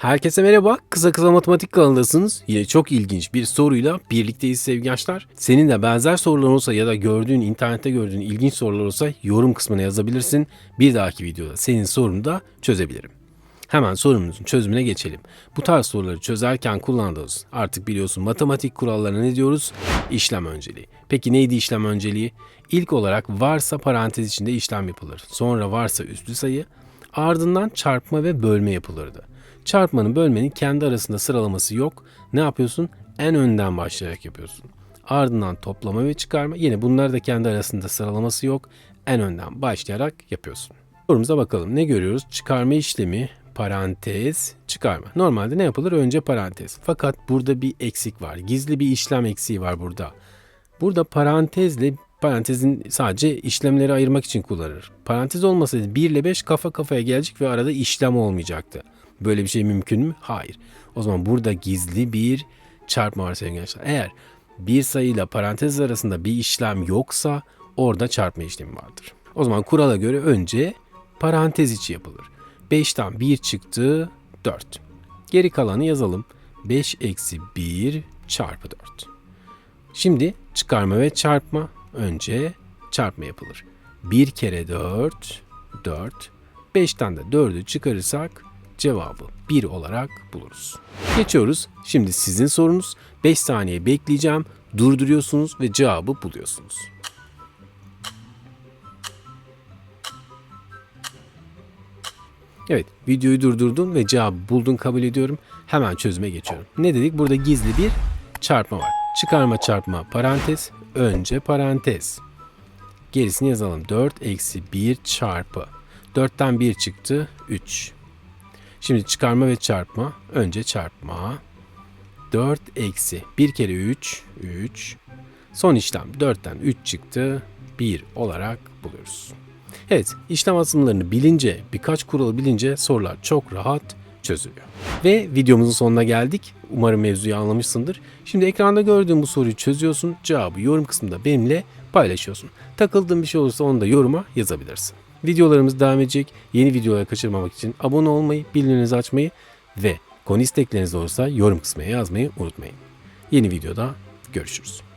Herkese merhaba. Kısa kısa matematik kanalındasınız. Yine çok ilginç bir soruyla birlikteyiz sevgili gençler. Senin de benzer sorular olsa ya da gördüğün, internette gördüğün ilginç sorular olsa yorum kısmına yazabilirsin. Bir dahaki videoda senin sorunu da çözebilirim. Hemen sorumuzun çözümüne geçelim. Bu tarz soruları çözerken kullandığımız artık biliyorsun matematik kurallarına ne diyoruz? İşlem önceliği. Peki neydi işlem önceliği? İlk olarak varsa parantez içinde işlem yapılır. Sonra varsa üslü sayı, ardından çarpma ve bölme yapılırdı. Çarpmanın bölmenin kendi arasında sıralaması yok. Ne yapıyorsun? En önden başlayarak yapıyorsun. Ardından toplama ve çıkarma. Yine bunlar da kendi arasında sıralaması yok. En önden başlayarak yapıyorsun. Sorumuza bakalım. Ne görüyoruz? Çıkarma işlemi, parantez, çıkarma. Normalde ne yapılır? Önce parantez. Fakat burada bir eksik var. Gizli bir işlem eksiği var burada. Burada parantezle parantezin sadece işlemleri ayırmak için kullanılır. Parantez olmasaydı 1 ile 5 kafa kafaya gelecek ve arada işlem olmayacaktı. Böyle bir şey mümkün mü? Hayır. O zaman burada gizli bir çarpma var sevgili gençler. Eğer bir sayıyla parantez arasında bir işlem yoksa orada çarpma işlemi vardır. O zaman kurala göre önce parantez içi yapılır. 5'ten 1 çıktı 4. Geri kalanı yazalım. 5 eksi 1 çarpı 4. Şimdi çıkarma ve çarpma önce çarpma yapılır. 1 kere 4 4. 5'ten de 4'ü çıkarırsak cevabı 1 olarak buluruz. Geçiyoruz. Şimdi sizin sorunuz. 5 saniye bekleyeceğim. Durduruyorsunuz ve cevabı buluyorsunuz. Evet, videoyu durdurdum ve cevabı buldun kabul ediyorum. Hemen çözüme geçiyorum. Ne dedik? Burada gizli bir çarpma var. Çıkarma çarpma parantez, önce parantez. Gerisini yazalım. 4 eksi 1 çarpı. 4'ten 1 çıktı 3. Şimdi çıkarma ve çarpma. Önce çarpma. 4 eksi 1 kere 3 3. Son işlem 4'ten 3 çıktı 1 olarak buluyoruz. Evet işlem asımlarını bilince birkaç kuralı bilince sorular çok rahat çözülüyor. Ve videomuzun sonuna geldik. Umarım mevzuyu anlamışsındır. Şimdi ekranda gördüğün bu soruyu çözüyorsun. Cevabı yorum kısmında benimle paylaşıyorsun. Takıldığın bir şey olursa onu da yoruma yazabilirsin. Videolarımız devam edecek. Yeni videoları kaçırmamak için abone olmayı, bildirimlerinizi açmayı ve konu istekleriniz olursa yorum kısmına yazmayı unutmayın. Yeni videoda görüşürüz.